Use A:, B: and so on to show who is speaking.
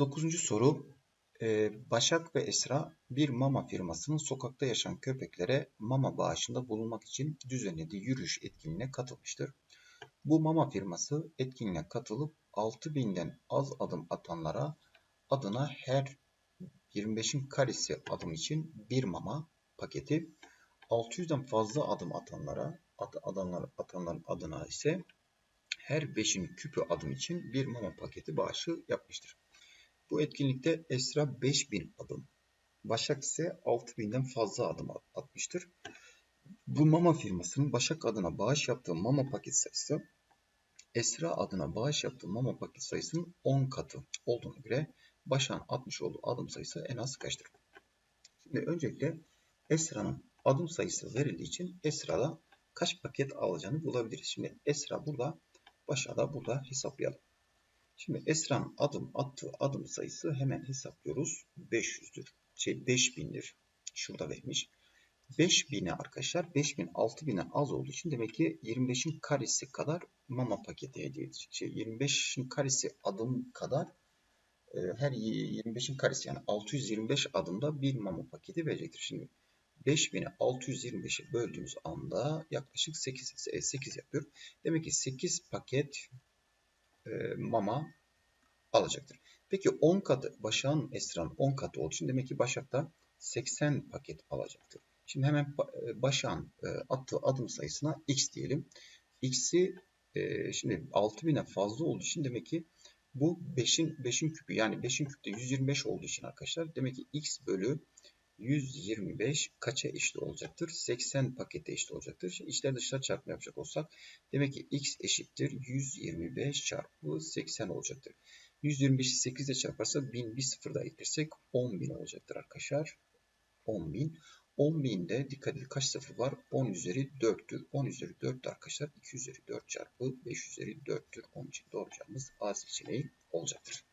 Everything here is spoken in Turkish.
A: Dokuzuncu soru. Ee, Başak ve Esra bir mama firmasının sokakta yaşayan köpeklere mama bağışında bulunmak için düzenlediği yürüyüş etkinliğine katılmıştır. Bu mama firması etkinliğe katılıp 6000'den az adım atanlara adına her 25'in karesi adım için bir mama paketi, 600'den fazla adım atanlara adanlar, atanların adına ise her 5'in küpü adım için bir mama paketi bağışı yapmıştır. Bu etkinlikte Esra 5000 adım, Başak ise 6000'den fazla adım atmıştır. Bu mama firmasının Başak adına bağış yaptığı mama paket sayısı Esra adına bağış yaptığı mama paket sayısının 10 katı olduğuna göre Başak'ın atmış olduğu adım sayısı en az kaçtır? Şimdi öncelikle Esra'nın adım sayısı verildiği için Esra'da kaç paket alacağını bulabiliriz. Şimdi Esra burada, Başak'ı da burada hesaplayalım. Şimdi Esra'nın adım attığı adım sayısı hemen hesaplıyoruz. 500'dür. Şey 5000'dir. Şurada vermiş. 5000'e arkadaşlar 5000 6000'e az olduğu için demek ki 25'in karesi kadar mama paketi hediye edecek. Şey, 25'in karesi adım kadar e, her 25'in karesi yani 625 adımda bir mama paketi verecektir. Şimdi 5000'i 625'e böldüğümüz anda yaklaşık 8, 8 yapıyor. Demek ki 8 paket e, mama alacaktır. Peki 10 katı Başak'ın Esra'nın 10 katı olduğu için demek ki Başak da 80 paket alacaktır. Şimdi hemen e, Başak'ın e, attığı adım sayısına x diyelim. x'i şimdi 6000'e fazla olduğu için demek ki bu 5'in 5'in küpü yani 5'in küpü de 125 olduğu için arkadaşlar demek ki x bölü 125 kaça eşit olacaktır? 80 pakete eşit olacaktır. Şimdi içler dışlar çarpma yapacak olsak demek ki x eşittir 125 çarpı 80 olacaktır. 125'i 8 ile çarparsak 1000 bir sıfır eklersek 10.000 olacaktır arkadaşlar. 10.000. 10.000'de dikkat edin kaç sıfır var? 10 üzeri 4'tür. 10 üzeri 4 arkadaşlar 2 üzeri 4 çarpı 5 üzeri 4'tür. Onun için doğru cevabımız A seçeneği olacaktır.